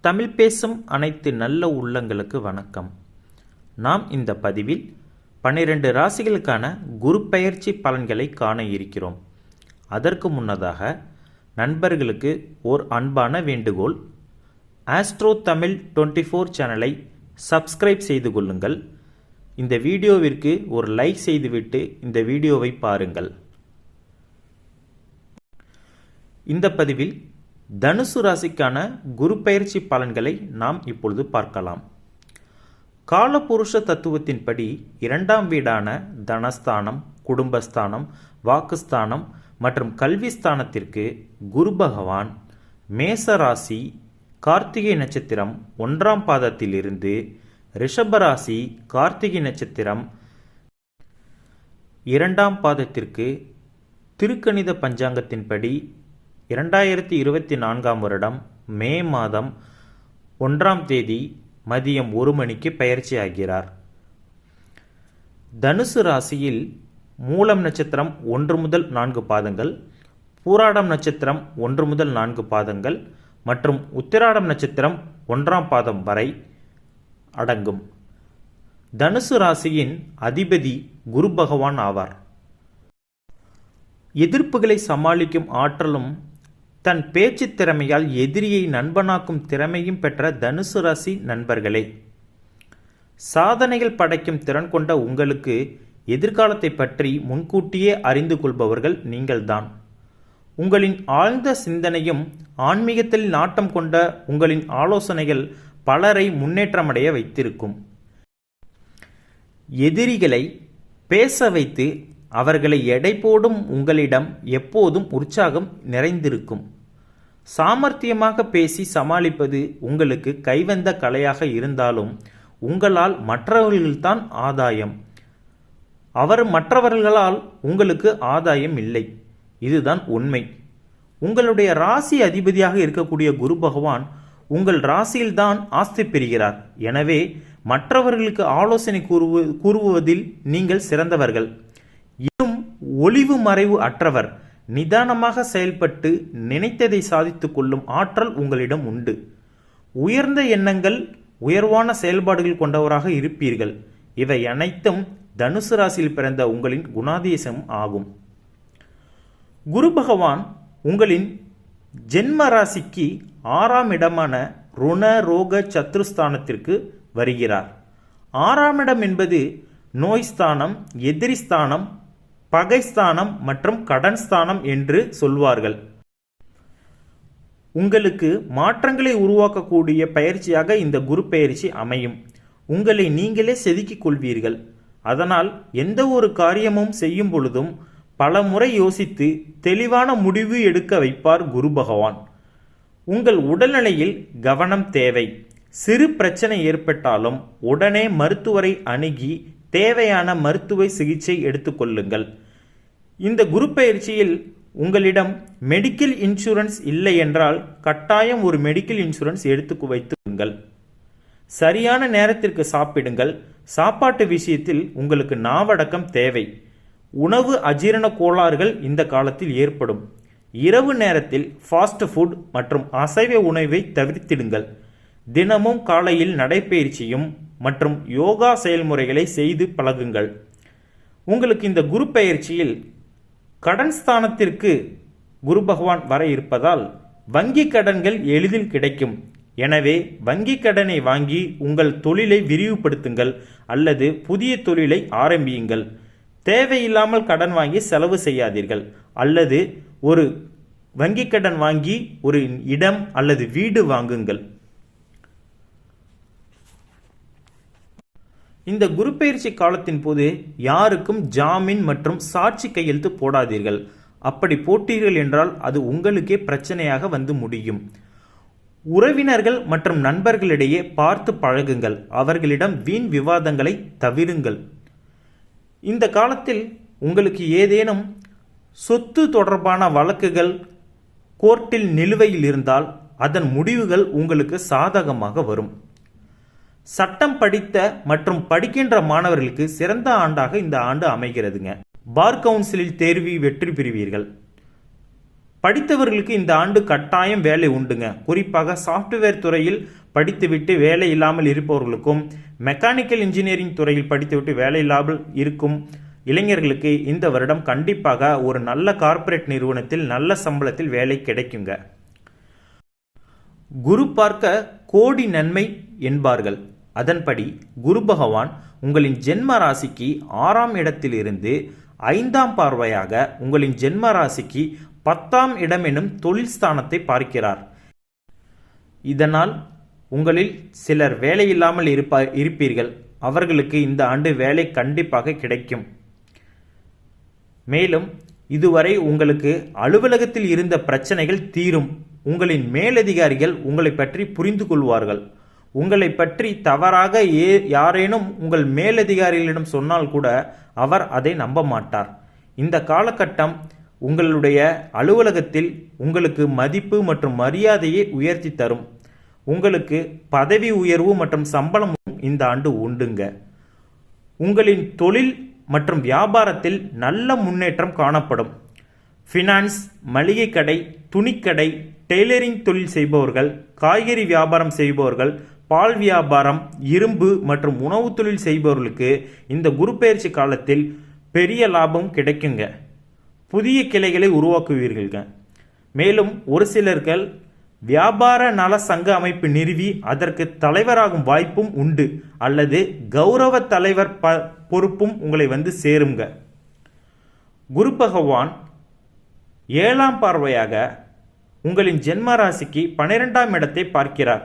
தமிழ் பேசும் அனைத்து நல்ல உள்ளங்களுக்கு வணக்கம். நாம் இந்த பதிவில் பன்னிரண்டு ராசிகளுக்கான குரு பெயர்ச்சி பலன்களை காண இருக்கிறோம். அதற்கு முன்னதாக நண்பர்களுக்கு ஓர் அன்பான வேண்டுகோள். ஆஸ்ட்ரோ தமிழ் டுவெண்ட்டி ஃபோர் சேனலை சப்ஸ்கிரைப் செய்து கொள்ளுங்கள். இந்த வீடியோவிற்கு ஒரு லைக் செய்துவிட்டு இந்த வீடியோவை பாருங்கள். இந்த பதிவில் தனுசு ராசிக்கான குரு பயிற்சி பலன்களை நாம் இப்பொழுது பார்க்கலாம். காலபுருஷ தத்துவத்தின்படி இரண்டாம் வீடான தனஸ்தானம் குடும்பஸ்தானம் வாக்குஸ்தானம் மற்றும் கல்விஸ்தானத்திற்கு குரு பகவான் மேச ராசி கார்த்திகை நட்சத்திரம் ஒன்றாம் பாதத்திலிருந்து ரிஷபராசி கார்த்திகை நட்சத்திரம் இரண்டாம் பாதத்திற்கு திருக்கணித பஞ்சாங்கத்தின்படி இரண்டாயிரத்தி இருபத்தி நான்காம் வருடம் மே மாதம் ஒன்றாம் தேதி மதியம் ஒரு மணிக்கு பயிற்சி ஆகிறார். தனுசு ராசியில் மூலம் நட்சத்திரம் ஒன்று முதல் நான்கு பாதங்கள் பூராடம் நட்சத்திரம் ஒன்று முதல் நான்கு பாதங்கள் மற்றும் உத்திராடம் நட்சத்திரம் ஒன்றாம் பாதம் வரை அடங்கும். தனுசு ராசியின் அதிபதி குரு பகவான் ஆவார். எதிர்ப்புகளை சமாளிக்கும் ஆற்றலும் தன் பேச்சு திறமையால் எதிரியை நண்பனாக்கும் திறமையும் பெற்ற தனுசு ராசி நண்பர்களே சாதனைகள் படைக்கும் திறன் கொண்ட உங்களுக்கு எதிர்காலத்தை பற்றி முன்கூட்டியே அறிந்து கொள்பவர்கள் நீங்கள்தான். உங்களின் ஆழ்ந்த சிந்தனையும் ஆன்மீகத்தில் நாட்டம் கொண்ட உங்களின் ஆலோசனைகள் பலரை முன்னேற்றமடைய வைத்திருக்கும். எதிரிகளை பேச வைத்து அவர்களை எடை போடும் உங்களிடம் எப்போதும் உற்சாகம் நிறைந்திருக்கும். சாமர்த்தியமாக பேசி சமாளிப்பது உங்களுக்கு கைவந்த கலையாக இருந்தாலும் உங்களால் மற்றவர்கள்தான் ஆதாயம். அவர் மற்றவர்களால் உங்களுக்கு ஆதாயம் இல்லை. இதுதான் உண்மை. உங்களுடைய ராசி அதிபதியாக இருக்கக்கூடிய குரு பகவான் உங்கள் ராசியில்தான் ஆஸ்தி பெறுகிறார். எனவே மற்றவர்களுக்கு ஆலோசனை கூறுவு கூறுவதில் நீங்கள் சிறந்தவர்கள். இன்னும் ஒளிவு மறைவு அற்றவர். நிதானமாக செயல்பட்டு நினைத்ததை சாதித்து கொள்ளும் ஆற்றல் உங்களிடம் உண்டு. உயர்ந்த எண்ணங்கள் உயர்வான செயல்பாடுகள் கொண்டவராக இருப்பீர்கள். இவை அனைத்தும் தனுசு ராசியில் பிறந்த உங்களின் குணாதேசம் ஆகும். குரு பகவான் உங்களின் ஜென்ம ராசிக்கு ஆறாம் இடமான ருண ரோக சத்ருஸ்தானத்திற்கு வருகிறார். ஆறாம் இடம் என்பது நோய்ஸ்தானம் எதிரிஸ்தானம் பகைஸ்தானம் மற்றும் கடன் ஸ்தானம் என்று சொல்வார்கள். உங்களுக்கு மாற்றங்களை உருவாக்கக்கூடிய பயிற்சியாக இந்த குரு பயிற்சி அமையும். உங்களை நீங்களே செதுக்கிக் கொள்வீர்கள். அதனால் எந்த ஒரு காரியமும் செய்யும் பொழுதும் பல முறை யோசித்து தெளிவான முடிவு எடுக்க வைப்பார் குரு பகவான். உங்கள் உடல்நிலையில் கவனம் தேவை. சிறு பிரச்சனை ஏற்பட்டாலும் உடனே மருத்துவரை அணுகி தேவையான மருத்துவ சிகிச்சை எடுத்துக்கொள்ளுங்கள் இந்த குரு பயிற்சியில் உங்களிடம் மெடிக்கல் இன்சூரன்ஸ் இல்லை என்றால் கட்டாயம் ஒரு மெடிக்கல் இன்சூரன்ஸ் எடுத்து வைத்துக்கொள்ளுங்கள். சரியான நேரத்திற்கு சாப்பிடுங்கள். சாப்பாட்டு விஷயத்தில் உங்களுக்கு நாவடக்கம் தேவை. உணவு அஜீரண கோளாறுகள் இந்த காலத்தில் ஏற்படும். இரவு நேரத்தில் ஃபாஸ்ட் ஃபுட் மற்றும் அசைவ உணவை தவிர்த்திடுங்கள். தினமும் காலையில் நடைப்பயிற்சியும் மற்றும் யோகா செயல்முறைகளை செய்து பழகுங்கள். உங்களுக்கு இந்த குரு பயிற்சியில் கடன் ஸ்தானத்திற்கு குரு பகவான் வர இருப்பதால் வங்கி கடன்கள் எளிதில் கிடைக்கும். எனவே வங்கி கடனை வாங்கி உங்கள் தொழிலை விரிவுபடுத்துங்கள் அல்லது புதிய தொழிலை ஆரம்பியுங்கள். தேவையில்லாமல் கடன் வாங்கி செலவு செய்யாதீர்கள். அல்லது ஒரு வங்கி கடன் வாங்கி ஒரு இடம் அல்லது வீடு வாங்குங்கள். இந்த குரு பயிற்சி காலத்தின் போது யாருக்கும் ஜாமீன் மற்றும் சாட்சி கையெழுத்து போடாதீர்கள். அப்படி போட்டீர்கள் என்றால் அது உங்களுக்கே பிரச்சனையாக வந்து முடியும். உறவினர்கள் மற்றும் நண்பர்களிடையே பார்த்து பழகுங்கள். அவர்களிடம் வீண் விவாதங்களை தவிருங்கள். இந்த காலத்தில் உங்களுக்கு ஏதேனும் சொத்து தொடர்பான வழக்குகள் கோர்ட்டில் நிலுவையில் இருந்தால் அதன் முடிவுகள் உங்களுக்கு சாதகமாக வரும். சட்டம் படித்த மற்றும் படிக்கின்ற மாணவர்களுக்கு சிறந்த ஆண்டாக இந்த ஆண்டு அமைகிறதுங்க. பார் கவுன்சிலில் தேர்வி வெற்றி பெறுவீர்கள். படித்தவர்களுக்கு இந்த ஆண்டு கட்டாயம் வேலை உண்டுங்க. குறிப்பாக சாஃப்ட்வேர் துறையில் படித்துவிட்டு வேலை இல்லாமல் இருப்பவர்களுக்கும் மெக்கானிக்கல் இன்ஜினியரிங் துறையில் படித்துவிட்டு வேலை இல்லாமல் இருக்கும் இளைஞர்களுக்கு இந்த வருடம் கண்டிப்பாக ஒரு நல்ல கார்ப்பரேட் நிறுவனத்தில் நல்ல சம்பளத்தில் வேலை கிடைக்குங்க. குரு பார்க்க கோடி நன்மை என்பார்கள். அதன்படி குரு பகவான் உங்களின் ஜென்ம ராசிக்கு ஆறாம் இடத்திலிருந்து ஐந்தாம் பார்வையாக உங்களின் ஜென்ம ராசிக்கு பத்தாம் இடம் எனும் தொழில் ஸ்தானத்தை பார்க்கிறார். இதனால் உங்களில் சிலர் வேலையில்லாமல் இருப்ப இருப்பீர்கள். அவர்களுக்கு இந்த ஆண்டு வேலை கண்டிப்பாக கிடைக்கும். மேலும் இதுவரை உங்களுக்கு அலுவலகத்தில் இருந்த பிரச்சனைகள் தீரும். உங்களின் மேலதிகாரிகள் உங்களை பற்றி புரிந்து கொள்வார்கள். உங்களை பற்றி தவறாக ஏ யாரேனும் உங்கள் மேலதிகாரிகளிடம் சொன்னால் கூட அவர் அதை நம்ப மாட்டார். இந்த காலகட்டம் உங்களுடைய அலுவலகத்தில் உங்களுக்கு மதிப்பு மற்றும் மரியாதையை உயர்த்தி தரும். உங்களுக்கு பதவி உயர்வு மற்றும் சம்பளமும் இந்த ஆண்டு உண்டுங்க. உங்களின் தொழில் மற்றும் வியாபாரத்தில் நல்ல முன்னேற்றம் காணப்படும். ஃபினான்ஸ் மளிகை கடை துணிக்கடை டெய்லரிங் தொழில் செய்பவர்கள் காய்கறி வியாபாரம் செய்பவர்கள் பால் வியாபாரம் இரும்பு மற்றும் உணவு தொழில் செய்பவர்களுக்கு இந்த குருப்பெயர்ச்சி காலத்தில் பெரிய லாபம் கிடைக்குங்க. புதிய கிளைகளை உருவாக்குவீர்கள்ங்க. மேலும் ஒரு சிலர்கள் வியாபார நல சங்க அமைப்பு நிறுவி அதற்கு தலைவராகும் வாய்ப்பும் உண்டு. அல்லது கௌரவ தலைவர் ப பொறுப்பும் உங்களை வந்து சேருங்க. குரு பகவான் ஏழாம் பார்வையாக உங்களின் ஜென்ம ராசிக்கு பனிரெண்டாம் இடத்தை பார்க்கிறார்.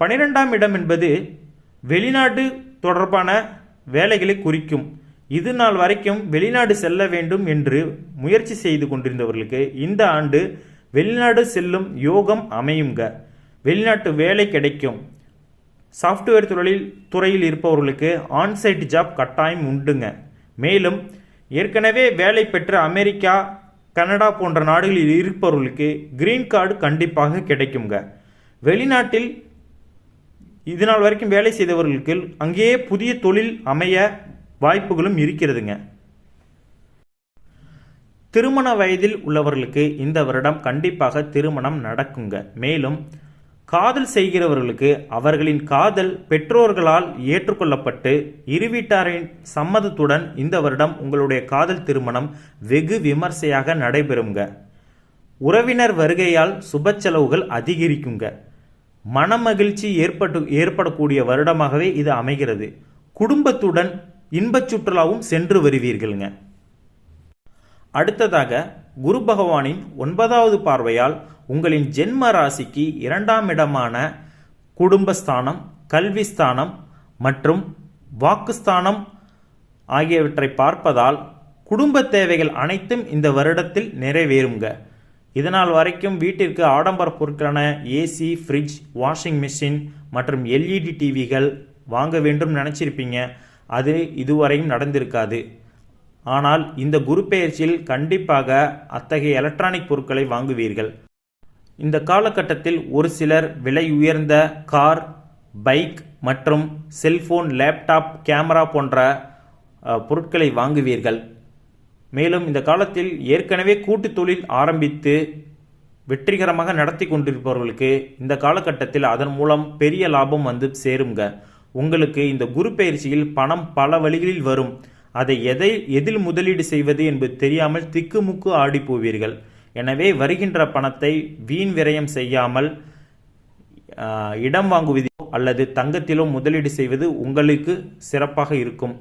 பனிரெண்டாம் இடம் என்பது வெளிநாடு தொடர்பான வேலைகளை குறிக்கும். இது நாள் வரைக்கும் வெளிநாடு செல்ல வேண்டும் என்று முயற்சி செய்து கொண்டிருந்தவர்களுக்கு இந்த ஆண்டு வெளிநாடு செல்லும் யோகம் அமையுங்க. வெளிநாட்டு வேலை கிடைக்கும். சாஃப்ட்வேர் தொழில் துறையில் இருப்பவர்களுக்கு ஆன்சைட் ஜாப் கட்டாயம் உண்டுங்க. மேலும் ஏற்கனவே வேலை பெற்ற அமெரிக்கா கனடா போன்ற நாடுகளில் இருப்பவர்களுக்கு கிரீன் கார்டு கண்டிப்பாக கிடைக்குங்க. வெளிநாட்டில் இது நாள் வரைக்கும் வேலை செய்தவர்களுக்கு அங்கேயே புதிய தொழில் அமைய வாய்ப்புகளும் இருக்கிறதுங்க. திருமண வயதில் உள்ளவர்களுக்கு இந்த வருடம் கண்டிப்பாக திருமணம் நடக்குங்க. மேலும் காதல் செய்கிறவர்களுக்கு அவர்களின் காதல் பெற்றோர்களால் ஏற்றுக்கொள்ளப்பட்டு இரு வீட்டாரின் சம்மதத்துடன் இந்த வருடம் உங்களுடைய காதல் திருமணம் வெகு விமர்சையாக நடைபெறுங்க. உறவினர் வருகையால் சுப செலவுகள் அதிகரிக்குங்க. மனமகிழ்ச்சி ஏற்பட்டு ஏற்படக்கூடிய வருடமாகவே இது அமைகிறது. குடும்பத்துடன் இன்பச் சுற்றுலாவும் சென்று வருவீர்கள்ங்க. அடுத்ததாக குரு பகவானின் ஒன்பதாவது பார்வையால் உங்களின் ஜென்ம ராசிக்கு இரண்டாம் இடமான குடும்பஸ்தானம் கல்விஸ்தானம் மற்றும் வாக்குஸ்தானம் ஆகியவற்றை பார்ப்பதால் குடும்ப தேவைகள் அனைத்தும் இந்த வருடத்தில் நிறைவேறுங்க. இதனால் வரைக்கும் வீட்டிற்கு ஆடம்பர பொருட்களான ஏசி ஃப்ரிட்ஜ் வாஷிங் மிஷின் மற்றும் எல்இடி டிவிகள் வாங்க வேண்டும் நினச்சிருப்பீங்க. அது இதுவரையும் நடந்திருக்காது. ஆனால் இந்த குரு பெயர்ச்சியில் கண்டிப்பாக அத்தகைய எலக்ட்ரானிக் பொருட்களை வாங்குவீர்கள். இந்த காலகட்டத்தில் ஒரு சிலர் விலை உயர்ந்த கார் பைக் மற்றும் செல்போன் லேப்டாப் கேமரா போன்ற பொருட்களை வாங்குவீர்கள். மேலும் இந்த காலத்தில் ஏற்கனவே கூட்டு தொழில் ஆரம்பித்து வெற்றிகரமாக நடத்தி கொண்டிருப்பவர்களுக்கு இந்த காலகட்டத்தில் அதன் மூலம் பெரிய லாபம் வந்து சேருங்க. உங்களுக்கு இந்த குரு பயிற்சியில் பணம் பல வழிகளில் வரும். அதை எதை எதில் முதலீடு செய்வது என்பது தெரியாமல் திக்குமுக்கு ஆடி போவீர்கள். எனவே வருகின்ற பணத்தை வீண் விரயம் செய்யாமல் இடம் வாங்குவதிலோ அல்லது தங்கத்திலோ முதலீடு செய்வது உங்களுக்கு சிறப்பாக இருக்கும்.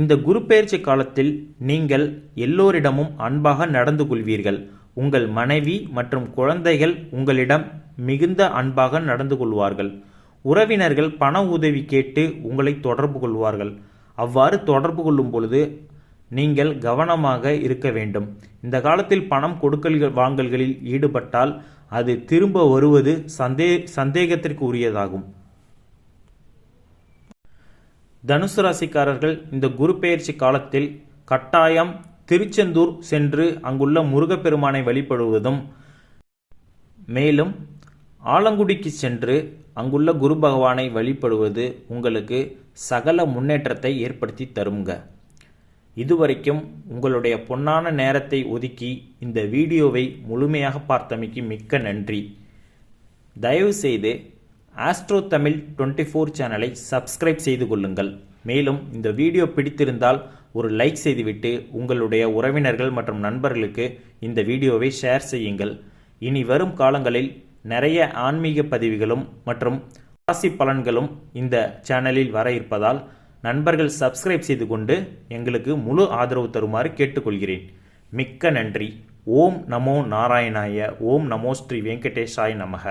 இந்த குரு பயிற்சி காலத்தில் நீங்கள் எல்லோரிடமும் அன்பாக நடந்து கொள்வீர்கள். உங்கள் மனைவி மற்றும் குழந்தைகள் உங்களிடம் மிகுந்த அன்பாக நடந்து கொள்வார்கள். உறவினர்கள் பண உதவி கேட்டு உங்களை தொடர்பு கொள்வார்கள். அவ்வாறு தொடர்பு கொள்ளும் பொழுது நீங்கள் கவனமாக இருக்க வேண்டும். இந்த காலத்தில் பணம் கொடுக்கல் வாங்கல்களில் ஈடுபட்டால் அது திரும்ப வருவது சந்தே சந்தேகத்திற்கு உரியதாகும். தனுசு ராசிக்காரர்கள் இந்த குரு பெயர்ச்சி காலத்தில் கட்டாயம் திருச்செந்தூர் சென்று அங்குள்ள முருகப்பெருமானை வழிபடுவதும் மேலும் ஆலங்குடிக்கு சென்று அங்குள்ள குரு பகவானை வழிபடுவது உங்களுக்கு சகல முன்னேற்றத்தை ஏற்படுத்தி தருங்க. இதுவரைக்கும் உங்களுடைய பொன்னான நேரத்தை ஒதுக்கி இந்த வீடியோவை முழுமையாக பார்த்தமைக்கு மிக்க நன்றி. தயவு செய்து ஆஸ்ட்ரோ தமிழ் டுவெண்ட்டி ஃபோர் சேனலை சப்ஸ்கிரைப் செய்து கொள்ளுங்கள். மேலும் இந்த வீடியோ பிடித்திருந்தால் ஒரு லைக் செய்துவிட்டு உங்களுடைய உறவினர்கள் மற்றும் நண்பர்களுக்கு இந்த வீடியோவை ஷேர் செய்யுங்கள். இனி வரும் காலங்களில் நிறைய ஆன்மீக பதிவுகளும் மற்றும் ராசி பலன்களும் இந்த சேனலில் வர இருப்பதால் நண்பர்கள் சப்ஸ்கிரைப் செய்து கொண்டு எங்களுக்கு முழு ஆதரவு தருமாறு கேட்டுக்கொள்கிறேன். மிக்க நன்றி. ஓம் நமோ நாராயணாய. ஓம் நமோ ஸ்ரீ வெங்கடேஷாய் நமக.